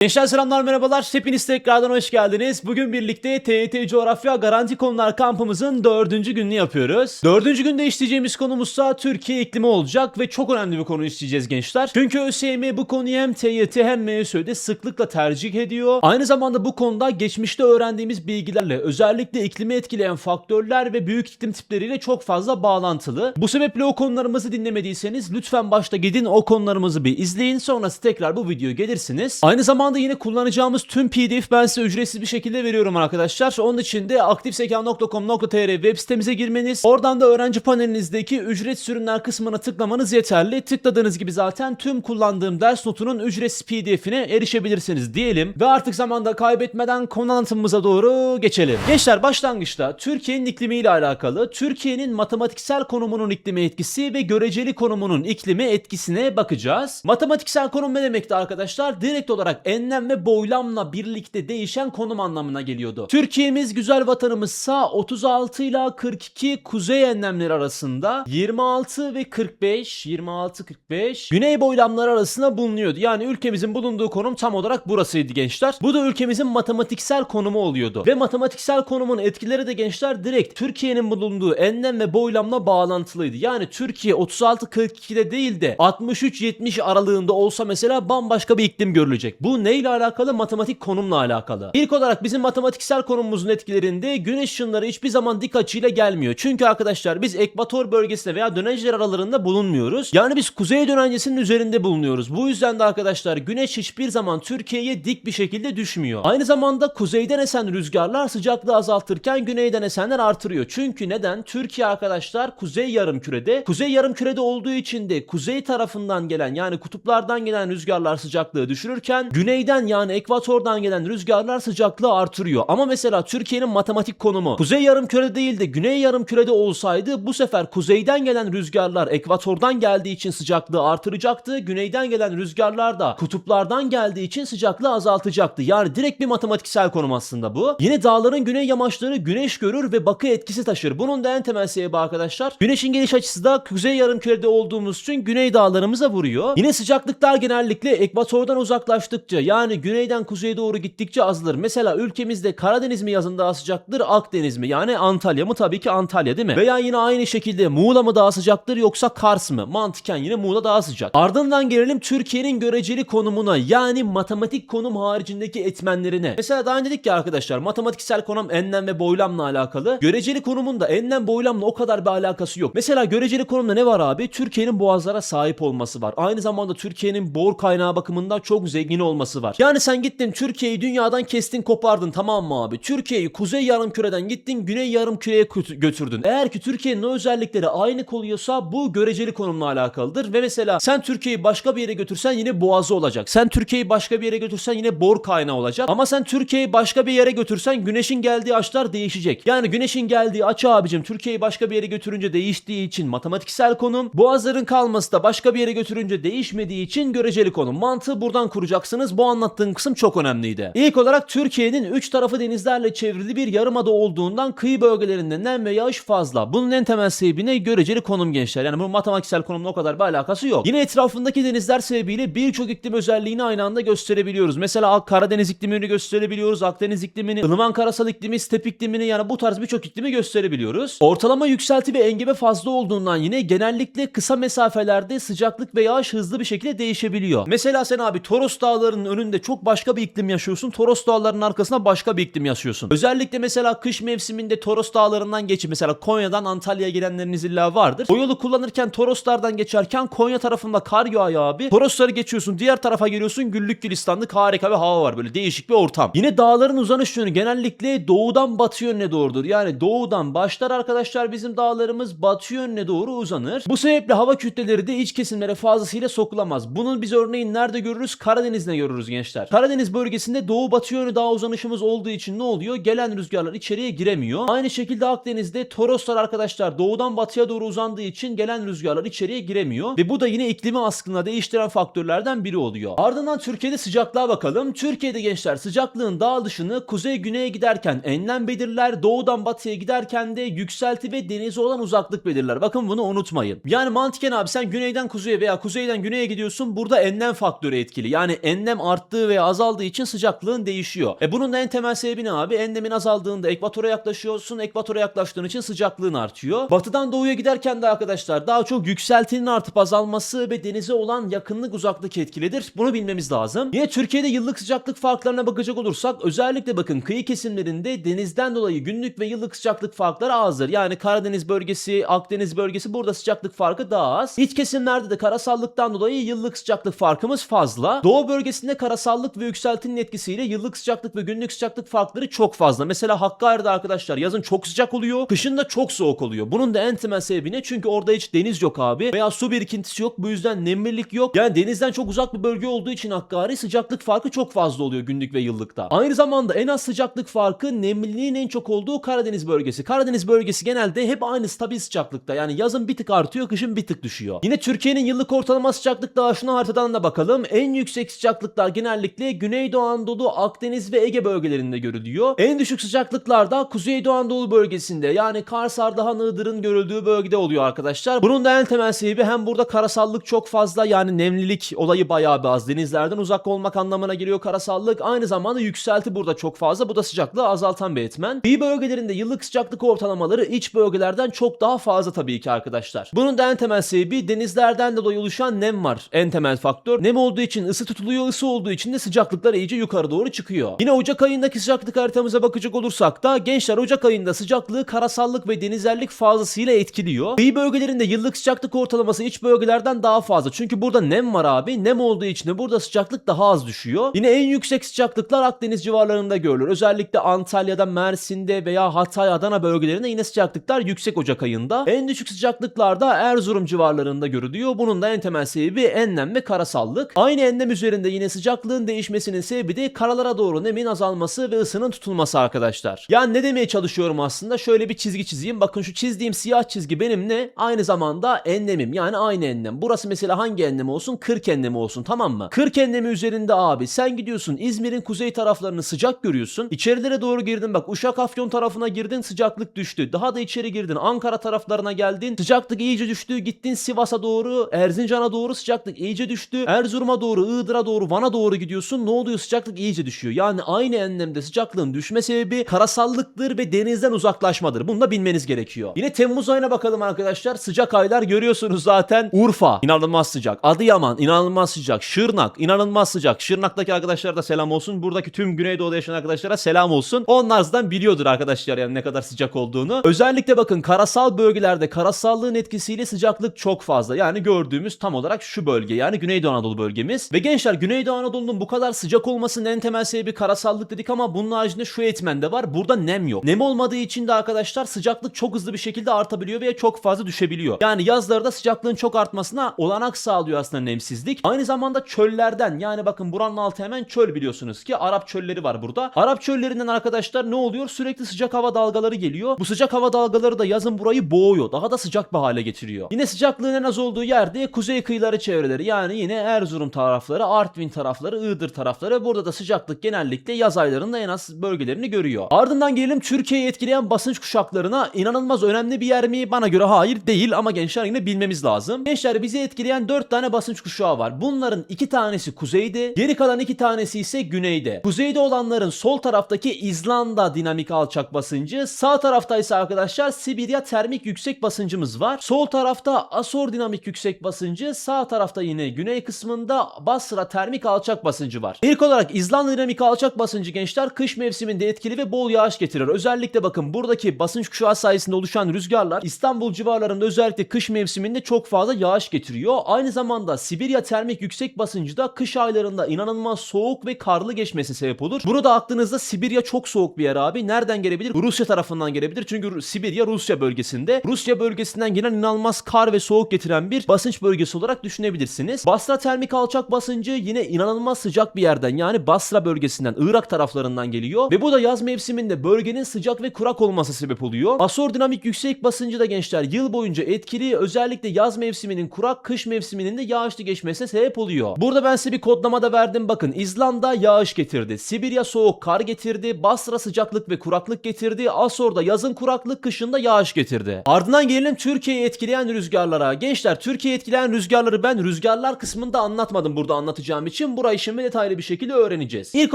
Gençler selamlar merhabalar. Hepiniz tekrardan hoş geldiniz. Bugün birlikte TYT Coğrafya Garanti Konular kampımızın dördüncü gününü yapıyoruz. Dördüncü günde işleyeceğimiz konumuzsa Türkiye iklimi olacak ve çok önemli bir konu işleyeceğiz gençler. Çünkü ÖSYM bu konuyu hem TYT hem MSÖ'de sıklıkla tercih ediyor. Aynı zamanda bu konuda geçmişte öğrendiğimiz bilgilerle özellikle iklimi etkileyen faktörler ve büyük iklim tipleriyle çok fazla bağlantılı. Bu sebeple o konularımızı dinlemediyseniz lütfen başta gidin o konularımızı bir izleyin. Sonrası tekrar bu videoya gelirsiniz. Aynı zamanda yine kullanacağımız tüm pdf ben size ücretsiz bir şekilde veriyorum arkadaşlar. Onun için de aktifseka.com.tr web sitemize girmeniz, oradan da öğrenci panelinizdeki ücret sürümler kısmına tıklamanız yeterli. Tıkladığınız gibi zaten tüm kullandığım ders notunun ücretsiz pdf'ine erişebilirsiniz diyelim. Ve artık zamanda kaybetmeden konu anlatımımıza doğru geçelim. Gençler başlangıçta Türkiye'nin iklimiyle alakalı, Türkiye'nin matematiksel konumunun iklime etkisi ve göreceli konumunun iklime etkisine bakacağız. Matematiksel konum ne demekti arkadaşlar? Direkt olarak enlem ve boylamla birlikte değişen konum anlamına geliyordu. Türkiye'miz güzel vatanımızsa 36 ile 42 kuzey enlemleri arasında 26 ve 45 26 45 güney boylamlar arasında bulunuyordu. Yani ülkemizin bulunduğu konum tam olarak burasıydı gençler. Bu da ülkemizin matematiksel konumu oluyordu. Ve matematiksel konumun etkileri de gençler direkt Türkiye'nin bulunduğu enlem ve boylamla bağlantılıydı. Yani Türkiye 36-42'de değil de 63-70 aralığında olsa mesela bambaşka bir iklim görülecek. Bu neyle alakalı? Matematik konumla alakalı. İlk olarak bizim matematiksel konumumuzun etkilerinde güneş ışınları hiçbir zaman dik açıyla gelmiyor. Çünkü arkadaşlar biz ekvator bölgesinde veya dönenceler aralarında bulunmuyoruz. Yani biz kuzey dönencesinin üzerinde bulunuyoruz. Bu yüzden de arkadaşlar güneş hiçbir zaman Türkiye'ye dik bir şekilde düşmüyor. Aynı zamanda kuzeyden esen rüzgarlar sıcaklığı azaltırken güneyden esenler artırıyor. Çünkü neden? Türkiye arkadaşlar kuzey yarımkürede. Kuzey yarımkürede olduğu için de kuzey tarafından gelen yani kutuplardan gelen rüzgarlar sıcaklığı düşürürken güneyden yani ekvatordan gelen rüzgarlar sıcaklığı artırıyor. Ama mesela Türkiye'nin matematik konumu kuzey yarımkürede değil de güney yarımkürede olsaydı bu sefer kuzeyden gelen rüzgarlar ekvatordan geldiği için sıcaklığı artıracaktı. Güneyden gelen rüzgarlar da kutuplardan geldiği için sıcaklığı azaltacaktı. Yani direkt bir matematiksel konum aslında bu. Yine dağların güney yamaçları güneş görür ve bakı etkisi taşır. Bunun da en temel sebebi arkadaşlar. Güneşin geliş açısı da kuzey yarımkürede olduğumuz için güney dağlarımıza vuruyor. Yine sıcaklıklar genellikle ekvatordan uzaklaştıkça yani güneyden kuzeye doğru gittikçe azalır. Mesela ülkemizde Karadeniz mi yazın daha sıcaktır Akdeniz mi? Yani Antalya mı? Tabii ki Antalya değil mi? Veya yine aynı şekilde Muğla mı daha sıcaktır yoksa Kars mı? Mantıken yine Muğla daha sıcak. Ardından gelelim Türkiye'nin göreceli konumuna yani matematik konum haricindeki etmenlerine. Mesela daha önce dedik ki arkadaşlar matematiksel konum enlem ve boylamla alakalı. Göreceli konumun da enlem boylamla o kadar bir alakası yok. Mesela göreceli konumda ne var abi? Türkiye'nin boğazlara sahip olması var. Aynı zamanda Türkiye'nin bor kaynağı bakımından çok zengin olması var. Yani sen gittin Türkiye'yi dünyadan kestin kopardın tamam mı abi? Türkiye'yi kuzey yarımküreden gittin güney yarımküreye kut- götürdün. Eğer ki Türkiye'nin o özellikleri aynı oluyorsa bu göreceli konumla alakalıdır. Ve mesela sen Türkiye'yi başka bir yere götürsen yine boğazı olacak. Sen Türkiye'yi başka bir yere götürsen yine bor kaynağı olacak. Ama sen Türkiye'yi başka bir yere götürsen güneşin geldiği açılar değişecek. Yani güneşin geldiği açı abicim Türkiye'yi başka bir yere götürünce değiştiği için matematiksel konum. Boğazların kalması da başka bir yere götürünce değişmediği için göreceli konum. Mantığı buradan kuracaksınız. Bu anlattığım kısım çok önemliydi. İlk olarak Türkiye'nin üç tarafı denizlerle çevrili bir yarımada olduğundan kıyı bölgelerinde nem ve yağış fazla. Bunun en temel sebebine göreceli konum gençler. Yani bu matematiksel konumla o kadar bir alakası yok. Yine etrafındaki denizler sebebiyle birçok iklim özelliğini aynı anda gösterebiliyoruz. Mesela Karadeniz iklimini gösterebiliyoruz. Akdeniz iklimini, ılıman karasal iklimi, step iklimini yani bu tarz birçok iklimi gösterebiliyoruz. Ortalama yükselti ve engebe fazla olduğundan yine genellikle kısa mesafelerde sıcaklık ve yağış hızlı bir şekilde değişebiliyor. Mesela sen abi Toros Dağları'nın önünde çok başka bir iklim yaşıyorsun. Toros Dağları'nın arkasında başka bir iklim yaşıyorsun. Özellikle mesela kış mevsiminde Toros Dağları'ndan geçip mesela Konya'dan Antalya'ya gidenleriniz illa vardır. O yolu kullanırken Toroslardan geçerken Konya tarafında kar yağıyor abi. Torosları geçiyorsun diğer tarafa geliyorsun güllük gülistanlık harika bir hava var böyle değişik bir ortam. Yine dağların uzanış yönü genellikle doğudan batı yönüne doğrudur. Yani doğudan başlar arkadaşlar bizim dağlarımız batı yönüne doğru uzanır. Bu sebeple hava kütleleri de iç kesimlere fazlasıyla sokulamaz. Bunun biz örneğin nerede görürüz? Karadeniz'de görürüz gençler. Karadeniz bölgesinde doğu batı yönü dağ uzanışımız olduğu için ne oluyor? Gelen rüzgarlar içeriye giremiyor. Aynı şekilde Akdeniz'de Toroslar arkadaşlar doğudan batıya doğru uzandığı için gelen rüzgarlar içeriye giremiyor. Ve bu da yine iklimi askına değiştiren faktörlerden biri oluyor. Ardından Türkiye'de sıcaklığa bakalım. Türkiye'de gençler sıcaklığın dağılışını kuzey güneye giderken enlem belirler, doğudan batıya giderken de yükselti ve denize olan uzaklık belirler. Bakın bunu unutmayın. Yani mantıken abi sen güneyden kuzeye veya kuzeyden güneye gidiyorsun. Burada enlem faktörü etkili. Yani enlem arttığı veya azaldığı için sıcaklığın değişiyor. E bunun da en temel sebebi ne abi? Enlemin azaldığında ekvatora yaklaşıyorsun. Ekvatora yaklaştığın için sıcaklığın artıyor. Batıdan doğuya giderken de arkadaşlar daha çok yükseltinin artıp azalması ve denize olan yakınlık uzaklık etkilidir. Bunu bilmemiz lazım. Yine Türkiye'de yıllık sıcaklık farklarına bakacak olursak özellikle bakın kıyı kesimlerinde denizden dolayı günlük ve yıllık sıcaklık farkları azdır. Yani Karadeniz bölgesi, Akdeniz bölgesi burada sıcaklık farkı daha az. İç kesimlerde de karasallıktan dolayı yıllık sıcaklık farkımız fazla. Doğu bölgesinde karasallık ve yükseltinin etkisiyle yıllık sıcaklık ve günlük sıcaklık farkları çok fazla. Mesela Hakkari'de arkadaşlar yazın çok sıcak oluyor, kışın da çok soğuk oluyor. Bunun da en temel sebebi ne? Çünkü orada hiç deniz yok abi veya su birikintisi yok. Bu yüzden nemlilik yok. Yani denizden çok uzak bir bölge olduğu için Hakkari sıcaklık farkı çok fazla oluyor günlük ve yıllıkta. Aynı zamanda en az sıcaklık farkı nemliliğin en çok olduğu Karadeniz bölgesi. Karadeniz bölgesi genelde hep aynı stabil sıcaklıkta. Yani yazın bir tık artıyor, kışın bir tık düşüyor. Yine Türkiye'nin yıllık ortalama sıcaklık dağışına haritadan da bakalım. En yüksek sıcaklıklar genellikle Güneydoğu Anadolu, Akdeniz ve Ege bölgelerinde görülüyor. En düşük sıcaklıklar da Kuzeydoğu Anadolu bölgesinde yani Kars, Ardahan, Iğdır'ın görüldüğü bölgede oluyor arkadaşlar. Bunun da en temel sebebi hem burada karasallık çok fazla yani nemlilik olayı bayağı az. Denizlerden uzak olmak anlamına geliyor karasallık. Aynı zamanda yükselti burada çok fazla. Bu da sıcaklığı azaltan bir etmen. Kıyı bölgelerinde yıllık sıcaklık ortalamaları iç bölgelerden çok daha fazla tabii ki arkadaşlar. Bunun da en temel sebebi denizlerden dolayı oluşan nem var. En temel faktör. Nem olduğu için ısı tutuluyor. ısı olduğu için de sıcaklıklar iyice yukarı doğru çıkıyor. Yine Ocak ayındaki sıcaklık haritamıza bakacak olursak da gençler Ocak ayında sıcaklığı karasallık ve denizlerlik fazlasıyla etkiliyor. Kıyı bölgelerinde yıllık sıcaklık ortalaması iç bölgelerden daha fazla. Çünkü burada nem var abi. Nem olduğu için de burada sıcaklık daha az düşüyor. Yine en yüksek sıcaklıklar Akdeniz civarlarında görülür. Özellikle Antalya'da, Mersin'de veya Hatay, Adana bölgelerinde yine sıcaklıklar yüksek Ocak ayında. En düşük sıcaklıklar da Erzurum civarlarında görülüyor. Bunun da en temel sebebi enlem ve karasallık. Aynı enlem üzerinde yine sıcaklığın değişmesinin sebebi de karalara doğru nemin azalması ve ısının tutulması arkadaşlar. Yani ne demeye çalışıyorum aslında? Şöyle bir çizgi çizeyim. Bakın şu çizdiğim siyah çizgi benim ne? Aynı zamanda enlemim. Yani aynı enlem. Burası mesela hangi enlem olsun? 40 enlemi olsun tamam mı? 40 enlemi üzerinde abi sen gidiyorsun İzmir'in kuzey taraflarını sıcak görüyorsun. İçerilere doğru girdin bak Uşak Afyon tarafına girdin sıcaklık düştü. Daha da içeri girdin Ankara taraflarına geldin sıcaklık iyice düştü. Gittin Sivas'a doğru Erzincan'a doğru sıcaklık iyice düştü. Erzurum'a doğru Iğdır'a doğru Van'a doğru gidiyorsun. Ne oluyor sıcaklık iyice düşüyor. Yani aynı enlemde sıcaklığın düşme sebebi karasallıktır ve denizden uzaklaşmadır. Bunu da bilmeniz gerekiyor. Yine Temmuz ayına bakalım arkadaşlar. Sıcak aylar görüyorsunuz zaten. Urfa inanılmaz sıcak. Adıyaman inanılmaz sıcak. Şırnak inanılmaz sıcak. Şırnak'taki arkadaşlara da selam olsun. Buradaki tüm Güneydoğu'da yaşayan arkadaşlara selam olsun. Onlar zaten biliyordur arkadaşlar yani ne kadar sıcak olduğunu. Özellikle bakın karasal bölgelerde karasallığın etkisiyle sıcaklık çok fazla. Yani gördüğümüz tam olarak şu bölge yani Güneydoğu Anadolu bölgemiz. Ve gençler Güneydoğu Anadolu'nun bu kadar sıcak olmasının en temel sebebi karasallık dedik ama bunun haricinde şu etmen de var. Burada nem yok. Nem olmadığı için de arkadaşlar sıcaklık çok hızlı bir şekilde artabiliyor veya çok fazla düşebiliyor. Yani yazlarda sıcaklığın çok artmasına olanak sağlıyor aslında nemsizlik. Aynı zamanda çöllerden yani bakın buranın altı hemen çöl biliyorsunuz ki Arap çölleri var burada. Arap çöllerinden arkadaşlar ne oluyor? Sürekli sıcak hava dalgaları geliyor. Bu sıcak hava dalgaları da yazın burayı boğuyor. Daha da sıcak bir hale getiriyor. Yine sıcaklığın en az olduğu yerde kuzey kıyıları çevreleri yani yine Erzurum tarafları, Artvin tarafları, Iğdır tarafları. Burada da sıcaklık genellikle yaz aylarında en az bölgelerini görüyor. Ardından gelelim Türkiye'yi etkileyen basınç kuşaklarına. İnanılmaz önemli bir yer mi? Bana göre hayır değil ama gençler yine bilmemiz lazım. Gençler bizi etkileyen 4 tane basınç kuşağı var. Bunların 2 tanesi kuzeyde, geri kalan 2 tanesi ise güneyde. Kuzeyde olanların sol taraftaki İzlanda dinamik alçak basıncı, sağ tarafta ise arkadaşlar Sibirya termik yüksek basıncımız var. Sol tarafta Asor dinamik yüksek basıncı, sağ tarafta yine güney kısmında Basra termik alçak basıncı var. İlk olarak İzlanda dinamik alçak basıncı gençler kış mevsiminde etkili ve bol yağış getirir. Özellikle bakın buradaki basınç kuşağı sayesinde oluşan rüzgarlar İstanbul civarlarında özellikle kış mevsiminde çok fazla yağış getiriyor. Aynı zamanda Sibirya termik yüksek basıncı da kış aylarında inanılmaz soğuk ve karlı geçmesi sebep olur. Bunu da aklınızda Sibirya çok soğuk bir yer abi. Nereden gelebilir? Rusya tarafından gelebilir. Çünkü Sibirya Rusya bölgesinde. Rusya bölgesinden gelen inanılmaz kar ve soğuk getiren bir basınç bölgesi olarak düşünebilirsiniz. Basra termik alçak basıncı yine inanılmaz sıcak bir yerden yani Basra bölgesinden Irak taraflarından geliyor ve bu da yaz mevsiminde bölgenin sıcak ve kurak olması sebep oluyor. Asor dinamik yüksek basıncı da gençler yıl boyunca etkili özellikle yaz mevsiminin kurak kış mevsiminin de yağışlı geçmesine sebep oluyor. Burada ben size bir kodlama da verdim bakın İzlanda yağış getirdi. Sibirya soğuk kar getirdi. Basra sıcaklık ve kuraklık getirdi. Asor'da yazın kuraklık kışında yağış getirdi. Ardından gelelim Türkiye'yi etkileyen rüzgarlara. Gençler Türkiye'yi etkileyen rüzgarları ben rüzgarlar kısmında anlatmadım burada anlatacağım için. Burayı şimdi detaylı bir şekilde öğreneceğiz. İlk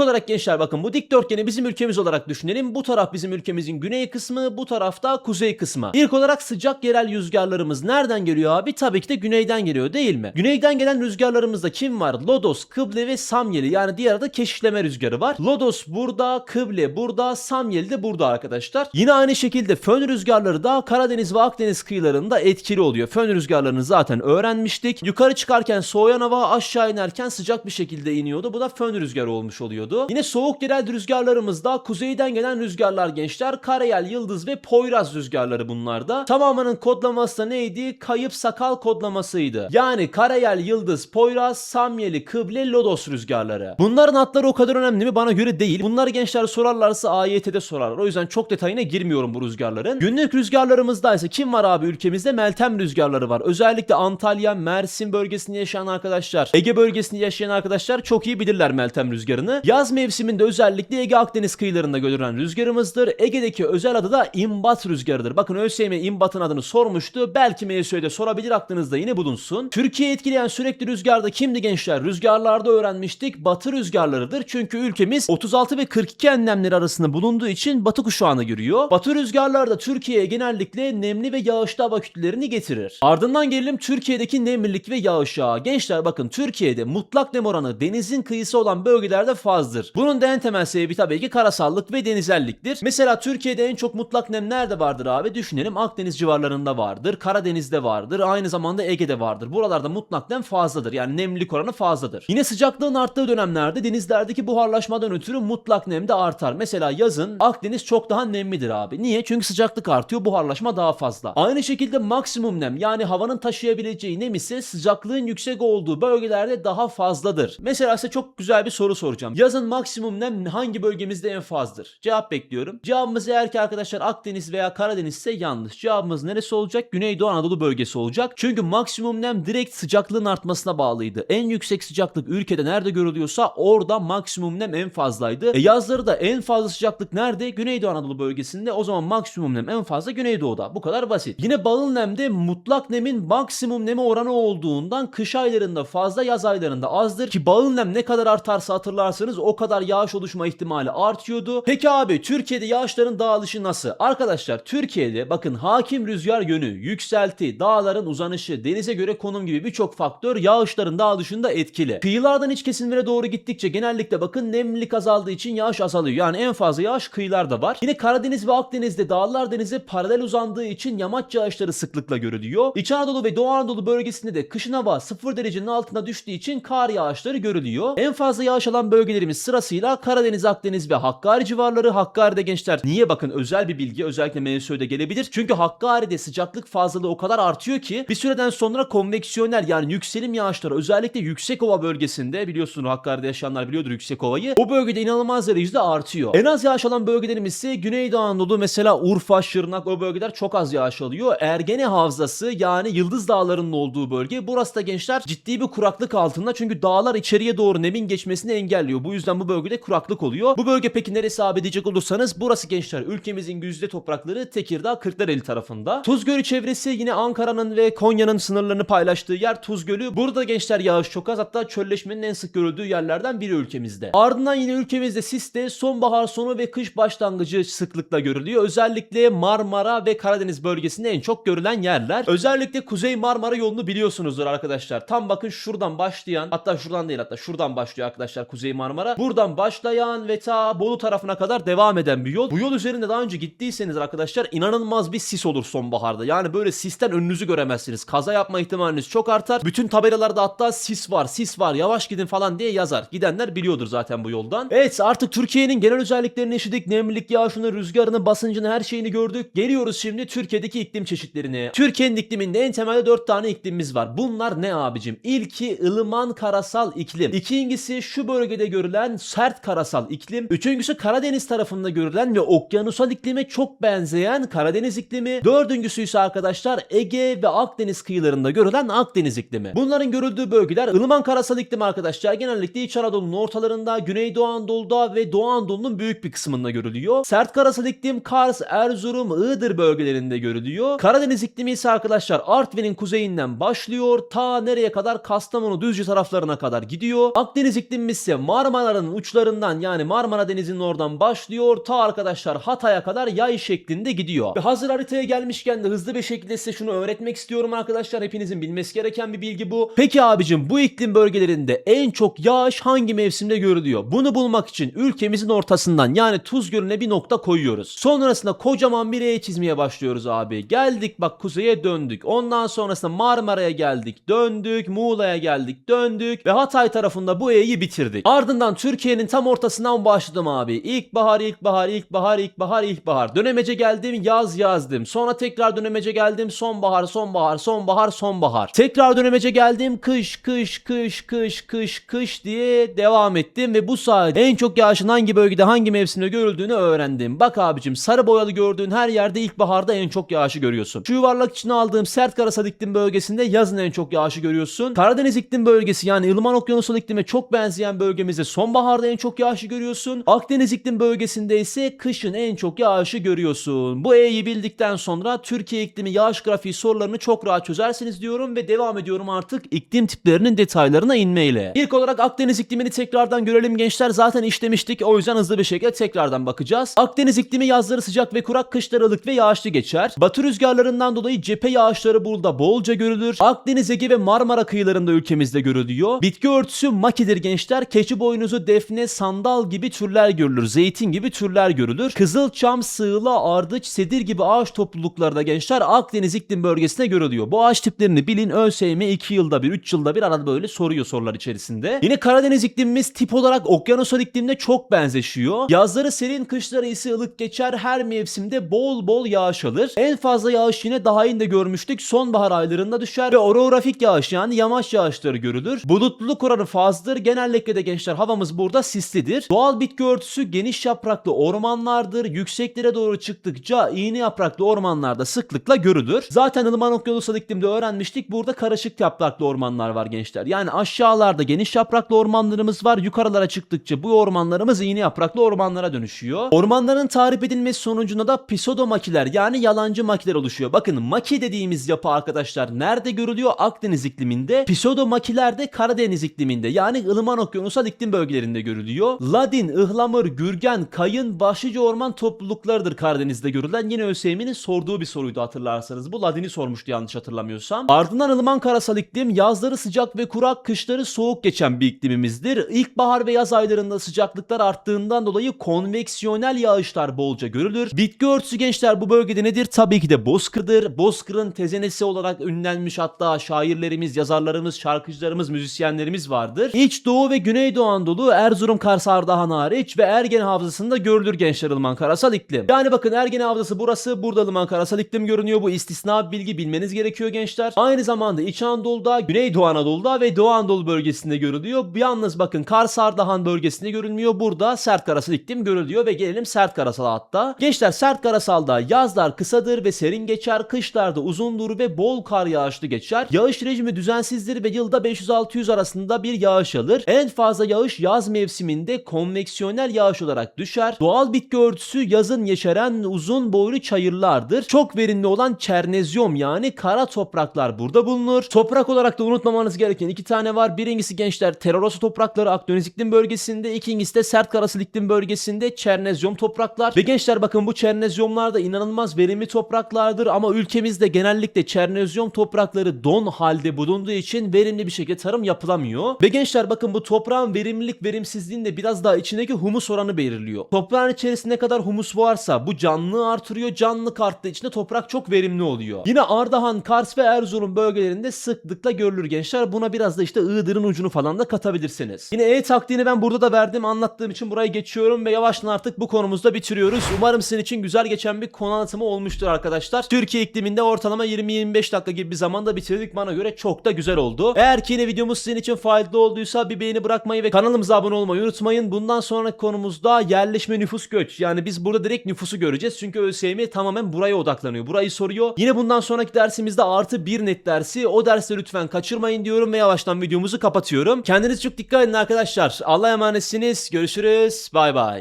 olarak gençler bakın bu dikdörtgeni bizim ülkemiz olarak düşünelim. Bu taraf bizim ülkemizin güney kısmı, bu tarafta kuzey kısmı. İlk olarak sıcak yerel rüzgarlarımız nereden geliyor abi? Tabii ki de güneyden geliyor değil mi? Güneyden gelen rüzgarlarımızda kim var? Lodos, Kıble ve Samyeli yani diğer adı keşişleme rüzgarı var. Lodos burada, Kıble burada, Samyeli de burada arkadaşlar. Yine aynı şekilde fön rüzgarları da Karadeniz ve Akdeniz kıyılarında etkili oluyor. Fön rüzgarlarını zaten öğrenmiştik. Yukarı çıkarken soğuyan hava aşağı inerken sıcak bir şekilde iniyordu. Bu da fön rüzgarı olmuş oluyordu. Yine soğuk yerel rüzgarlarımız da kuzeyden gelen rüzgarlar gençler. Karayel, Yıldız ve Poyraz rüzgarları bunlarda. Tamamının kodlaması da neydi? Kayıp sakal kodlamasıydı. Yani Karayel, Yıldız, Poyraz, Samyeli, Kıble, Lodos rüzgarları. Bunların adları o kadar önemli mi? Bana göre değil. Bunları gençler sorarlarsa AYT'de sorarlar. O yüzden çok detayına girmiyorum bu rüzgarların. Günlük rüzgarlarımızda ise kim var abi ülkemizde? Meltem rüzgarları var. Özellikle Antalya, Mersin bölgesinde yaşayan arkadaşlar, Ege bölgesinde yaşayan arkadaşlar çok iyi bilirler Meltem rüzgarını. Yaz mevsiminde özellikle Ege Akdeniz kıyılarında görülen rüzgarımızdır. Ege'deki özel adı da imbat rüzgarıdır. Bakın ÖSYM imbatın adını sormuştu. Belki MSÖ'de sorabilir aklınızda yine bulunsun. Türkiye etkileyen sürekli rüzgarda kimdi gençler? Rüzgarlarda öğrenmiştik. Batı rüzgarlarıdır. Çünkü ülkemiz 36 ve 42 enlemleri arasında bulunduğu için batı kuşağına giriyor. Batı rüzgarlar da Türkiye'ye genellikle nemli ve yağışlı hava kütlelerini getirir. Ardından gelelim Türkiye'deki nemlilik ve yağış yağı. Gençler bakın Türkiye'de mutlak nem oranı denizin kıyısı olan bölgelerde fazladır. Bunun en temel sebebi tabii ki karasallık ve denizelliktir. Mesela Türkiye'de en çok mutlak nem nerede vardır abi? Düşünelim Akdeniz civarlarında vardır, Karadeniz'de vardır, aynı zamanda Ege'de vardır. Buralarda mutlak nem fazladır. Yani nemlilik oranı fazladır. Yine sıcaklığın arttığı dönemlerde denizlerdeki buharlaşmadan ötürü mutlak nem de artar. Mesela yazın Akdeniz çok daha nemlidir abi. Niye? Çünkü sıcaklık artıyor, buharlaşma daha fazla. Aynı şekilde maksimum nem yani havanın taşıyabileceği nem ise sıcaklığın yüksek olduğu bölgelerde daha fazladır. Mesela size çok güzel bir soru soracağım. Yazın maksimum nem hangi bölgemizde en fazladır? Cevap bekliyorum. Cevabımız eğer ki arkadaşlar Akdeniz veya Karadeniz ise yanlış. Cevabımız neresi olacak? Güneydoğu Anadolu bölgesi olacak. Çünkü maksimum nem direkt sıcaklığın artmasına bağlıydı. En yüksek sıcaklık ülkede nerede görülüyorsa orada maksimum nem en fazlaydı. E yazları da en fazla sıcaklık nerede? Güneydoğu Anadolu bölgesinde. O zaman maksimum nem en fazla Güneydoğu'da. Bu kadar basit. Yine bağıl nemde mutlak nemin maksimum neme oranı olduğundan kış aylarında fazla yaz aylarında azdır ki nem ne kadar artarsa hatırlarsanız o kadar yağış oluşma ihtimali artıyordu. Peki abi Türkiye'de yağışların dağılışı nasıl? Arkadaşlar Türkiye'de bakın hakim rüzgar yönü, yükselti, dağların uzanışı, denize göre konum gibi birçok faktör yağışların dağılışında etkili. Kıyılardan iç kesimlere doğru gittikçe genellikle bakın nemlilik azaldığı için yağış azalıyor. Yani en fazla yağış kıyılarda var. Yine Karadeniz ve Akdeniz'de dağlar denize paralel uzandığı için yamaç yağışları sıklıkla görülüyor. İç Anadolu ve Doğu Anadolu bölgesinde de kışın hava 0 derecenin altına düştüğü için kar yağışları görülüyor. En fazla yağış alan bölgelerimiz sırasıyla Karadeniz, Akdeniz ve Hakkari civarları. Hakkari'de gençler niye bakın özel bir bilgi özellikle MSÖ'de gelebilir. Çünkü Hakkari'de sıcaklık fazlalığı o kadar artıyor ki bir süreden sonra konveksiyonel yani yükselim yağışları özellikle Yüksekova bölgesinde biliyorsunuz Hakkari'de yaşayanlar biliyordur Yüksekova'yı. O bölgede inanılmaz derecede artıyor. En az yağış alan bölgelerimiz ise Güneydoğu Anadolu mesela Urfa, Şırnak o bölgeler çok az yağış alıyor. Ergene Havzası yani Yıldız Dağları'nın olduğu bölge. Burası da gençler ciddi bir kuraklık altında çünkü dağlar içeriye doğru nemin geçmesini engelliyor. Bu yüzden bu bölgede kuraklık oluyor. Bu bölge peki neresi abi diyecek olursanız burası gençler ülkemizin güzide toprakları Tekirdağ Kırklareli tarafında. Tuz Gölü çevresi yine Ankara'nın ve Konya'nın sınırlarını paylaştığı yer Tuz Gölü. Burada gençler yağış çok az hatta çölleşmenin en sık görüldüğü yerlerden biri ülkemizde. Ardından yine ülkemizde Sis'te sonbahar sonu ve kış başlangıcı sıklıkla görülüyor. Özellikle Marmara ve Karadeniz bölgesinde en çok görülen yerler. Özellikle Kuzey Marmara yolunu biliyorsunuzdur arkadaşlar. Tam bakın şuradan başlayan hatta şuradan değil hatta şuradan başlıyor arkadaşlar Kuzey Marmara. Buradan başlayan ve ta Bolu tarafına kadar devam eden bir yol. Bu yol üzerinde daha önce gittiyseniz arkadaşlar inanılmaz bir sis olur sonbaharda. Yani böyle sisten önünüzü göremezsiniz. Kaza yapma ihtimaliniz çok artar. Bütün tabelalarda hatta sis var, sis var, yavaş gidin falan diye yazar. Gidenler biliyordur zaten bu yoldan. Evet artık Türkiye'nin genel özelliklerini yaşadık. Nemlilik, yağışını, rüzgarını, basıncını her şeyini gördük. Geliyoruz şimdi Türkiye'deki iklim çeşitlerine. Türkiye'nin ikliminde en temelde 4 tane iklimimiz var. Bunlar ne abicim? İlki ılıman karasal iklim. İkincisi şu bölgede görülen sert karasal iklim. Üçüncüsü Karadeniz tarafında görülen ve okyanusal iklime çok benzeyen Karadeniz iklimi. Dördüncüsü ise arkadaşlar Ege ve Akdeniz kıyılarında görülen Akdeniz iklimi. Bunların görüldüğü bölgeler ılıman karasal iklim arkadaşlar. Genellikle İç Anadolu'nun ortalarında, Güneydoğu Anadolu'da ve Doğu Anadolu'nun büyük bir kısmında görülüyor. Sert karasal iklim Kars, Erzurum, Iğdır bölgelerinde görülüyor. Karadeniz iklimi ise arkadaşlar Artvin'in kuzeyinden başlıyor. Ta nereye kadar? Kastamonu, Düzce taraflarına kadar gidiyor. Akdeniz iklimimiz ise Marmara'nın uçlarından yani Marmara Denizi'nin oradan başlıyor. Ta arkadaşlar Hatay'a kadar yay şeklinde gidiyor. Ve hazır haritaya gelmişken de hızlı bir şekilde size şunu öğretmek istiyorum arkadaşlar. Hepinizin bilmesi gereken bir bilgi bu. Peki abicim bu iklim bölgelerinde en çok yağış hangi mevsimde görülüyor? Bunu bulmak için ülkemizin ortasından yani Tuz Gölü'ne bir nokta koyuyoruz. Sonrasında kocaman bir E çizmeye başlıyoruz abi. Geldik bak kuzeye döndük. Ondan sonrasında Marmara'ya geldik. Döndük. Muğla'ya geldik. Döndük. Ve Hatay tarafında bu E'yi bitirdik. Ardından Türkiye'nin tam ortasından başladım abi. İlkbahar, ilkbahar, ilkbahar, ilkbahar, ilkbahar. Dönemece geldim yaz yazdım. Sonra tekrar dönemece geldim sonbahar, sonbahar, sonbahar, sonbahar. Tekrar dönemece geldim kış, kış, kış, kış, kış, kış diye devam ettim ve bu sayede en çok yağışın hangi bölgede hangi mevsimde görüldüğünü öğrendim. Bak abicim sarı boyalı gördüğün her yerde ilkbaharda en çok yağışı görüyorsun. Şu yuvarlak içine aldığım sert karasal iklim bölgesinde yazın en çok yağışı görüyorsun. Karadeniz iklim bölgesi yani ılıman okyanusal iklime çok benzeyen bölgemizde sonbaharda en çok yağışı görüyorsun. Akdeniz iklim bölgesinde ise kışın en çok yağışı görüyorsun. Bu E'yi bildikten sonra Türkiye iklimi yağış grafiği sorularını çok rahat çözersiniz diyorum ve devam ediyorum artık iklim tiplerinin detaylarına inmeyle. İlk olarak Akdeniz iklimini tekrardan görelim gençler. Zaten işlemiştik o yüzden hızlı bir şekilde tekrardan bakacağız. Akdeniz iklimi yazları sıcak ve kurak, kışları ılık ve yağışlı geçer. Batı rüzgarlarından dolayı cephe yağışları burada bolca görülür. Akdeniz, Ege ve Marmara kıyılarında ülkemizde görülüyor. Bitki örtüsü makidir gençler. Keçi boynuzu, defne, sandal gibi türler görülür. Zeytin gibi türler görülür. Kızılçam, sığla, ardıç, sedir gibi ağaç toplulukları da gençler Akdeniz iklim bölgesinde görülüyor. Bu ağaç tiplerini bilin ÖSYM 2 yılda bir, 3 yılda bir arada böyle soruyor sorular içerisinde. Yine Karadeniz iklimimiz tip olarak okyanusal iklimle çok benzeşiyor. Yazları serin, kışları ise ılık geçer. Her mevsimde bol bol yağış alır. En fazla yağış yine daha önce görmüştük. Sonbahar aylarında düşer ve orografik yağış yani yamaç yağışları görülür. Bulutluluk oranı fazladır. Genellikle de gençler havamız burada sislidir. Doğal bitki örtüsü geniş yapraklı ormanlardır. Yükseklere doğru çıktıkça iğne yapraklı ormanlarda sıklıkla görülür. Zaten ılıman okyanusal iklimde öğrenmiştik. Burada karışık yapraklı ormanlar var gençler. Yani aşağılarda geniş yapraklı ormanlarımız var. Yukarılara çıktıkça bu ormanlarımız iğne yapraklı ormanlara dönüşüyor. Ormanların tarif edilmesi sonucunda da pseudomakiler yani yalancı makiler oluşuyor. Bakın maki dediğimiz yapı arkadaşlar nerede görülüyor? Akdeniz ikliminde. Pseudomakiler de Karadeniz ikliminde yani ılıman okyanusal iklim bölgelerinde görülüyor. Ladin, ıhlamur, gürgen, kayın, başlıca orman topluluklarıdır Karadeniz'de görülen. Yine ÖSYM'nin sorduğu bir soruydu hatırlarsanız. Bu Ladin'i sormuştu yanlış hatırlamıyorsam. Ardından ılıman karasal iklim yazları sıcak ve kurak, kışları soğuk geçen bir iklimimizdir. İlkbahar ve yaz aylarında sıcaklıklar arttığından dolayı konveksiyonel yağışlar bolca görülür. Bitki örtüsü gençler bu bölgede nedir? Tabii ki de bozkırdır. Bozkırın tezenesi olarak ünlenmiş hatta şairlerimiz, yazarlarımız, şarkıcılarımız, müzisyenlerimiz vardır. İç Doğu ve Güneydoğu Anadolu, Erzurum, Kars, Ardahan hariç ve Ergene Havzası'nda görülür gençler ılıman karasal iklim. Yani bakın Ergene Havzası burası, burada ılıman karasal iklim görünüyor. Bu istisna bilgi bilmeniz gerekiyor gençler. Aynı zamanda İç Anadolu'da, Güneydoğu Anadolu'da ve Doğu Anadolu bölgesinde görülüyor. Yalnız bakın Kars Ardahan bölgesinde görülmüyor. Burada sert karasal iklim görülüyor ve gelelim sert karasala hatta. Gençler sert karasalda yazlar kısadır ve serin geçer. Kışlarda uzundur ve bol kar yağışlı geçer. Yağış rejimi düzensizdir ve yılda 500-600 arasında bir yağış alır. En fazla yağış yaz mevsiminde konveksiyonel yağış olarak düşer. Doğal bitki örtüsü yazın yeşeren uzun boylu çayırlardır. Çok verimli olan çernezyum yani kara topraklar burada bulunur. Toprak olarak da unutmamanız gereken iki tane var. Birincisi gençler Terorosu toprakları Akdeniz iklim bölgesinde. ikincisi de sert karasal iklim bölgesinde çernezyum topraklar. Ve gençler bakın bu çernezyumlar da inanılmaz verimli topraklardır ama ülkemizde genellikle çernezyum toprakları don halde bulunduğu için verimli bir şekilde tarım yapılamıyor. Ve gençler bakın bu toprağın verimlilik verimsizliğini de biraz daha içindeki humus oranı belirliyor. Toprağın içerisinde ne kadar humus varsa bu canlılığı artırıyor. Canlılık arttığı için de toprak çok verimli oluyor. Yine Ardahan, Kars ve Erzurum bölgelerinde sıklıkla görülür gençler. Buna biraz da işte Iğdır'ın ucunu falan da katabilirsiniz. Yine E taktiğini ben burada da verdim anlattığım için burayı geçiyorum ve yavaştan artık bu konumuzda bitiriyoruz. Umarım sizin için güzel geçen bir konu anlatımı olmuştur arkadaşlar. Türkiye ikliminde ortalama 20-25 dakika gibi bir zamanda bitirdik. Bana göre çok da güzel oldu. Eğer ki yine videomuz sizin için faydalı olduysa bir beğeni bırakmayı ve kanalımıza abone olmayı unutmayın. Bundan sonraki konumuzda yerleşme nüfus göç. Yani biz burada direkt nüfusu göreceğiz. Çünkü ÖSYM tamamen buraya odaklanıyor. Burayı soruyor. Yine bundan sonraki dersimizde artı bir net dersi. O dersi lütfen kaçırmayın diyorum ve yavaştan videomuzu kapatıyorum. Kendinize çok dikkat edin arkadaşlar. Allah'a emanetsiniz. Görüşürüz. Bay bay.